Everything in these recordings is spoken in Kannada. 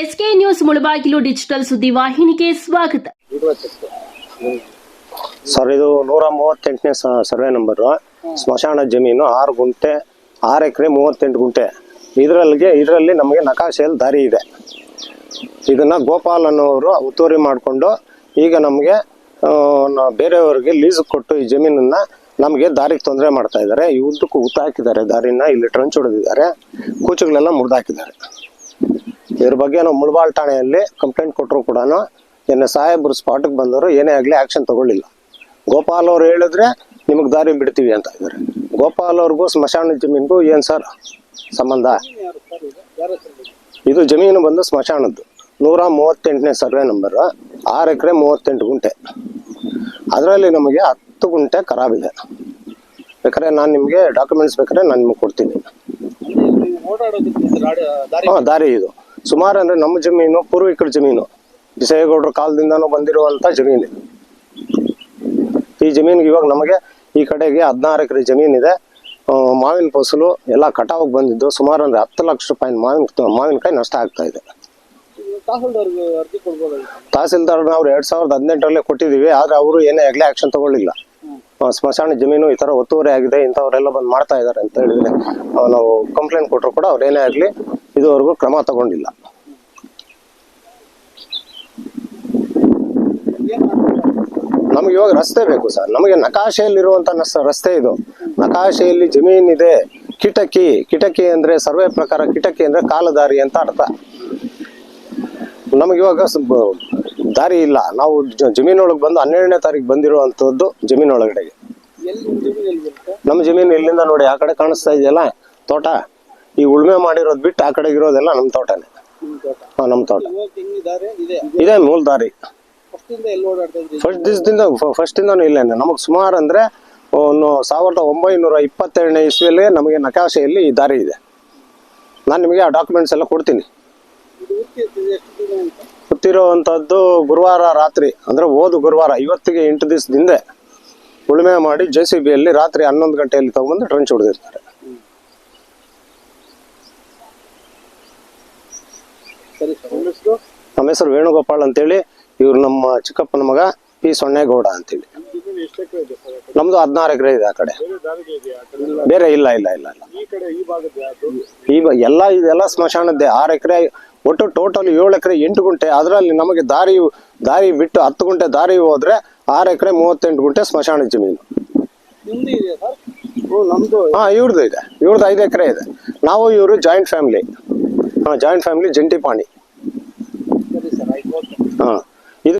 ಎಸ್ಕೆ ನ್ಯೂಸ್ ಮುಳಬಾಗಿಲು ಡಿಜಿಟಲ್ ಸುದ್ದಿ ವಾಹಿನಿಗೆ ಸ್ವಾಗತ. ಸರ್, ಇದು ನೂರ ಮೂವತ್ತೆಂಟನೇ ಸರ್ವೆ ನಂಬರು. ಸ್ಮಶಾನ ಜಮೀನು ಆರು ಗುಂಟೆ, ಆರು ಎಕರೆ ಮೂವತ್ತೆಂಟು ಗುಂಟೆ. ಇದರಲ್ಲಿಗೆ, ಇದರಲ್ಲಿ ನಮಗೆ ನಕಾಶೆಯಲ್ಲಿ ದಾರಿ ಇದೆ. ಇದನ್ನ ಗೋಪಾಲ್ ಅನ್ನೋರು ಒತ್ತುವರಿ ಮಾಡಿಕೊಂಡು, ಈಗ ನಮಗೆ ಬೇರೆಯವರಿಗೆ ಲೀಸ್ ಕೊಟ್ಟು ಈ ಜಮೀನನ್ನ ನಮಗೆ ದಾರಿಗೆ ತೊಂದರೆ ಮಾಡ್ತಾ ಇದ್ದಾರೆ. ಉದ್ದಕ್ಕೂ ಉತ್ತ ಹಾಕಿದ್ದಾರೆ ದಾರಿನ ಇಲ್ಲಿ ಟ್ರಂಚ್ ಹೊಡೆದಿದ್ದಾರೆ. ಕೂಚುಗಳೆಲ್ಲ ಮುರಿದಾಕಿದ್ದಾರೆ. ಇದ್ರ ಬಗ್ಗೆ ನಾವು ಮುಳಬಾಲ್ ಠಾಣೆಯಲ್ಲಿ ಕಂಪ್ಲೇಂಟ್ ಕೊಟ್ಟರು ಕೂಡ ಏನೇ ಸಾಹೇಬ್ರು ಸ್ಪಾಟಿಗೆ ಬಂದವರು ಏನೇ ಆಗಲಿ ಆ್ಯಕ್ಷನ್ ತಗೊಳ್ಳಿಲ್ಲ. ಗೋಪಾಲ್ ಅವ್ರು ಹೇಳಿದ್ರೆ ನಿಮಗೆ ದಾರಿ ಬಿಡ್ತೀವಿ ಅಂತ ಇದ್ದಾರೆ. ಗೋಪಾಲ್ ಅವ್ರಿಗೂ ಸ್ಮಶಾನ ಜಮೀನಿಗೂ ಏನು ಸರ್ ಸಂಬಂಧ? ಇದು ಜಮೀನು ಬಂದು ಸ್ಮಶಾನದ್ದು. ನೂರ ಮೂವತ್ತೆಂಟನೇ ಸರ್ವೆ ನಂಬರ್ ಆರು ಎಕರೆ ಮೂವತ್ತೆಂಟು ಗುಂಟೆ. ಅದರಲ್ಲಿ ನಮಗೆ ಹತ್ತು ಗುಂಟೆ ಖರಾಬಿದೆ ಬೇಕಾದ್ರೆ ನಾನು ನಿಮಗೆ ಡಾಕ್ಯುಮೆಂಟ್ಸ್ ಬೇಕಾದ್ರೆ ನಾನು ನಿಮಗೆ ಕೊಡ್ತೀನಿ. ಹಾಂ ದಾರಿ ಇದು. ಸುಮಾರು ಅಂದ್ರೆ ನಮ್ಮ ಜಮೀನು ಪೂರ್ವಿಕರ ಜಮೀನು. ಬಿಸೇಗೌಡರ ಕಾಲದಿಂದನೂ ಬಂದಿರುವಂತ ಜಮೀನು. ಈ ಜಮೀನಿಗೆ ಇವಾಗ ನಮಗೆ ಈ ಕಡೆಗೆ ಹದಿನಾರು ಎಕರೆ ಜಮೀನಿದೆ ಇದೆ. ಮಾವಿನ ಫಸಲು ಎಲ್ಲ ಕಟಾವಿಗೆ ಬಂದಿದ್ದು. ಸುಮಾರು ಅಂದ್ರೆ ಹತ್ತು ಲಕ್ಷ ರೂಪಾಯಿ ಮಾವಿನ ಮಾವಿನಕಾಯಿ ನಷ್ಟ ಆಗ್ತಾ ಇದೆ. ತಹಸೀಲ್ದಾರ್ ನಾವು ಎರಡ್ ಸಾವಿರದ ಹದಿನೆಂಟರಲ್ಲೇ ಕೊಟ್ಟಿದ್ದೀವಿ ಆದ್ರೆ ಅವರು ಏನೇ ಆಗ್ಲೇ ಆಕ್ಷನ್ ತಗೊಳ್ಳಿಲ್ಲ. ಸ್ಮಶಾನ ಜಮೀನು ಈ ತರ ಒತ್ತುವರಿ ಆಗಿದೆ, ಇಂಥವರೆಲ್ಲ ಬಂದು ಮಾಡ್ತಾ ಇದ್ದಾರೆ ಅಂತ ಹೇಳಿದ್ರೆ ನಾವು ಕಂಪ್ಲೇಂಟ್ ಕೊಟ್ಟರು ಕೂಡ ಅವ್ರು ಏನೇ ಆಗಲಿ ಇದುವರೆಗೂ ಕ್ರಮ ತಗೊಂಡಿಲ್ಲ. ನಮ್ಗೆ ಇವಾಗ ರಸ್ತೆ ಬೇಕು ಸರ್. ನಮಗೆ ನಕಾಶೆಯಲ್ಲಿರುವಂತ ರಸ್ತೆ ಇದು. ನಕಾಶೆಯಲ್ಲಿ ಜಮೀನಿದೆ, ಕಿಟಕಿ. ಕಿಟಕಿ ಅಂದ್ರೆ ಸರ್ವೆ ಪ್ರಕಾರ ಕಿಟಕಿ ಅಂದ್ರೆ ಕಾಲದಾರಿ ಅಂತ ಅರ್ಥ. ನಮಗಿವಾಗ ದಾರಿ ಇಲ್ಲ. ನಾವು ಜಮೀನೊಳಗೆ ಬಂದು ಹನ್ನೆರಡನೇ ತಾರೀಕು ಬಂದಿರುವಂತದ್ದು ಜಮೀನೊಳಗಡೆಗೆ. ನಮ್ಮ ಜಮೀನು ಇಲ್ಲಿಂದ ನೋಡಿ ಆ ಕಡೆ ಕಾಣಿಸ್ತಾ ಇದೆಯಲ್ಲ? ತೋಟ? ಈ ಉಳುಮೆ ಮಾಡಿರೋದು ಬಿಟ್ಟು ಆ ಕಡೆ ಇರೋದೆಲ್ಲ ನಮ್ಮ ತೋಟನೇ. ಹಾ ನಮ್ಮ ತೋಟ. ಇದೆ. ಮೂಲ ದಾರಿ. ಫಸ್ಟ್ ದಿವಸದಿಂದ ಫಸ್ಟ್ ಇಂದ ಇಲ್ಲೇನೆ ನಮಗೆ ಸುಮಾರು ಅಂದ್ರೆ ಒಂದು ಸಾವಿರದ ಒಂಬೈನೂರ ಇಪ್ಪತ್ತೆರಡನೇ ಇಸ್ವಿಯಲ್ಲಿ ನಮಗೆ ನಕಾಶೆಯಲ್ಲಿ ಈ ದಾರಿ ಇದೆ. ನಾನು ನಿಮಗೆ ಆ ಡಾಕ್ಯುಮೆಂಟ್ಸ್ ಎಲ್ಲ ಕೊಡ್ತೀನಿ. ಗೊತ್ತಿರುವಂತದ್ದು ಗುರುವಾರ ರಾತ್ರಿ, ಅಂದ್ರೆ ಹೋದ ಗುರುವಾರ, ಇವತ್ತಿಗೆ ಎಂಟು ದಿವಸದಿಂದ ಉಳುಮೆ ಮಾಡಿ ಜೆ ಸಿ ಬಿಯಲ್ಲಿ ರಾತ್ರಿ ಹನ್ನೊಂದು ಗಂಟೆಯಲ್ಲಿ ತಗೊಂಬಂದು ಟ್ರಂಚ್ ಹೊಡೆದಿರ್ತಾರೆ. ನಮ್ಮ ಹೆಸರು ವೇಣುಗೋಪಾಲ್ ಅಂತೇಳಿ, ಇವ್ರು ನಮ್ಮ ಚಿಕ್ಕಪ್ಪನ ಮಗ ಪಿ ಸೊನ್ನೇಗೌಡ ಅಂತೇಳಿ. ನಮ್ದು ಹದಿನಾರು ಎಕರೆ ಇದೆ ಆ ಕಡೆ. ಬೇರೆ ಇಲ್ಲ ಇಲ್ಲ ಇಲ್ಲ ಇಲ್ಲ. ಈ ಎಲ್ಲ, ಇದೆಲ್ಲ ಸ್ಮಶಾನದ್ದೇ. ಆರು ಎಕರೆ ಒಟ್ಟು ಟೋಟಲ್ ಏಳು ಎಕರೆ ಎಂಟು ಗುಂಟೆ. ಅದರಲ್ಲಿ ನಮಗೆ ದಾರಿ ದಾರಿ ಬಿಟ್ಟು ಹತ್ತು ಗುಂಟೆ ದಾರಿ ಹೋದ್ರೆ ಆರು ಎಕರೆ ಮೂವತ್ತೆಂಟು ಗುಂಟೆ ಸ್ಮಶಾನ ಜಮೀನು. ಹಾ ಇವ್ರದ್ದು ಇದೆ. ಇವ್ರದ್ದು ಐದು ಎಕರೆ ಇದೆ. ನಾವು ಇವರು ಜಾಯಿಂಟ್ ಫ್ಯಾಮಿಲಿ ಹಾ ಜಾಯಿಂಟ್ ಫ್ಯಾಮಿಲಿ ಜಂಟಿ ಪಾಣಿ ಹಾ ಇದು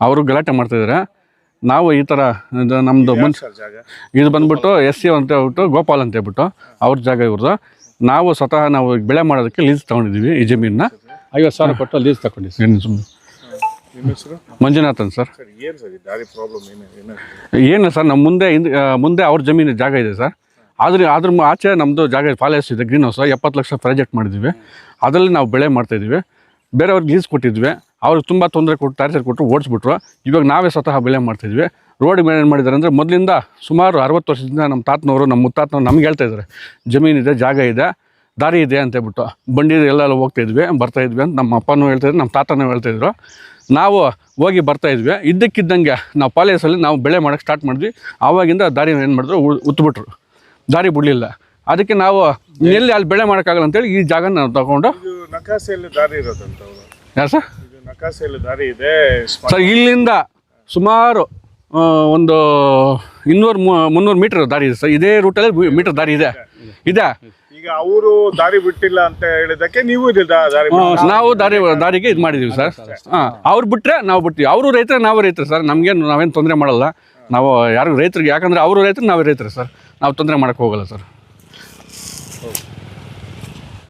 ಅವರು ಗಲಾಟೆ ಮಾಡ್ತಿದ್ದಾರೆ ನಾವು ಈ ಥರ ಇದು ನಮ್ಮದು ಜಾಗ? ಇದು ಬಂದ್ಬಿಟ್ಟು ಎಸ್ ಸಿ ಅಂತ ಹೇಳ್ಬಿಟ್ಟು ಗೋಪಾಲ್ ಅಂತ ಹೇಳ್ಬಿಟ್ಟು ಅವ್ರ ಜಾಗ ಇವ್ರದ್ದು ನಾವು ಸ್ವತಃ ನಾವು ಬೆಳೆ ಮಾಡೋದಕ್ಕೆ ಲೀಸ್ ತೊಗೊಂಡಿದ್ದೀವಿ ಈ ಜಮೀನನ್ನ. ಐವತ್ತು ಸಾವಿರ ಕೊಟ್ಟು ಲೀಸ್ ತಗೊಂಡಿದ್ದೀವಿ. ಏನು ಸುಮ್ಮನೆ ನಿಮ್ಮ ಹೆಸರು? ಮಂಜುನಾಥ್ ಅಂತ ಸರ್ ಏನು ಸರ್ ಈ ದಾರಿ ಪ್ರಾಬ್ಲಮ್ ಏನು ಏನು ಏನು ಸರ್ ನಮ್ಮ ಮುಂದೆ ಹಿಂದೆ ಮುಂದೆ ಅವ್ರ ಜಮೀನು ಜಾಗ ಇದೆ ಸರ್. ಆದ್ರೆ ಅದ್ರ ಆಚೆ ನಮ್ಮದು ಜಾಗ ಫಾಲೆಸ್ಟ್ ಇದೆ ಗ್ರೀನ್ ಹೌಸ್ ಎಪ್ಪತ್ತು ಲಕ್ಷ ಪ್ರಾಜೆಕ್ಟ್ ಮಾಡಿದ್ದೀವಿ. ಅದರಲ್ಲಿ ನಾವು ಬೆಳೆ ಮಾಡ್ತಾಯಿದ್ದೀವಿ ಬೇರೆಯವ್ರಿಗೆ ಲೀಸ್ ಕೊಟ್ಟಿದ್ವಿ. ಅವ್ರಿಗೆ ತುಂಬ ತೊಂದರೆ ಕೊಟ್ಟು ಟಾರ್ಚರ್ ಕೊಟ್ಟು ಓಡಿಸ್ಬಿಟ್ರು. ಇವಾಗ ನಾವೇ ಸ್ವತಃ ಬೆಳೆ ಮಾಡ್ತಿದ್ವಿ ರೋಡ್ ಮೇಲೆ ಏನು ಮಾಡಿದ್ದಾರೆ ಅಂದರೆ ಮೊದಲಿಂದ ಸುಮಾರು ಅರವತ್ತು ವರ್ಷದಿಂದ ನಮ್ಮ ತಾತನವರು ನಮ್ಮ ಮುತ್ತಾತನವರು ನಮ್ಗೆ ಹೇಳ್ತಾ ಇದ್ದಾರೆ ಜಮೀನಿದೆ ಜಾಗ ಇದೆ ದಾರಿ ಇದೆ ಅಂತ ಹೇಳ್ಬಿಟ್ಟು. ಬಂಡಿ ಎಲ್ಲ ಹೋಗ್ತಾ ಇದ್ವಿ ಬರ್ತಾ ಇದ್ವಿ ಅಂತ ನಮ್ಮ ಅಪ್ಪನೂ ಹೇಳ್ತಾಯಿದ್ರು ನಮ್ಮ ತಾತನೂ ಹೇಳ್ತಾಯಿದ್ರು ನಾವು ಹೋಗಿ ಬರ್ತಾಯಿದ್ವಿ ಇದ್ದಕ್ಕಿದ್ದಂಗೆ ನಾವು ಪಾಲೇಸಲ್ಲಿ ನಾವು ಬೆಳೆ ಮಾಡೋಕ್ಕೆ ಸ್ಟಾರ್ಟ್ ಮಾಡಿದ್ವಿ. ಆವಾಗಿಂದ ದಾರಿ ಏನು ಮಾಡಿದ್ರು ಉತ್ಬಿಟ್ರು. ದಾರಿ ಬಿಡಲಿಲ್ಲ. ಅದಕ್ಕೆ ನಾವು ಎಲ್ಲಿ ಅಲ್ಲಿ ಬೆಳೆ ಮಾಡೋಕ್ಕಾಗಲ್ಲ ಅಂತೇಳಿ ಈ ಜಾಗ ನಾವು ತಗೊಂಡು ನಕಾಸೆಯಲ್ಲಿ ದಾರಿ ಇರೋದಂತ ಸರ್? ಇದು ನಕಾಸೆಯಲ್ಲಿ ದಾರಿ ಇದೆ. ಸರ್ ಇಲ್ಲಿಂದ ಸುಮಾರು ಒಂದು ಇನ್ನೂರು ಮುನ್ನೂರು ಮೀಟರ್ ದಾರಿ ಇದೆ ಸರ್. ಇದೇ ರೂಟಲ್ಲಿ ಮೀಟರ್ ದಾರಿ ಇದೆ. ಇದೆ? ಈಗ ಅವರು ದಾರಿ ಬಿಟ್ಟಿಲ್ಲ ಅಂತ ಹೇಳಿದಕ್ಕೆ ನೀವು ನಾವು ದಾರಿ ದಾರಿಗೆ ಇದು ಮಾಡಿದೀವಿ ಸರ್. ಹಾಂ ಅವ್ರು ಬಿಟ್ಟರೆ ನಾವು ಬಿಡ್ತೀವಿ ಅವರು ರೈತರು ನಾವು ರೈತರು ಸರ್. ನಮಗೇನು ನಾವೇನು ತೊಂದರೆ ಮಾಡಲ್ಲ. ನಾವು ಯಾರು ರೈತರಿಗೆ ಯಾಕಂದರೆ ಅವರು ರೈತರು ನಾವು ರೈತರು ಸರ್. ನಾವು ತೊಂದರೆ ಮಾಡೋಕ್ಕೆ ಹೋಗಲ್ಲ ಸರ್.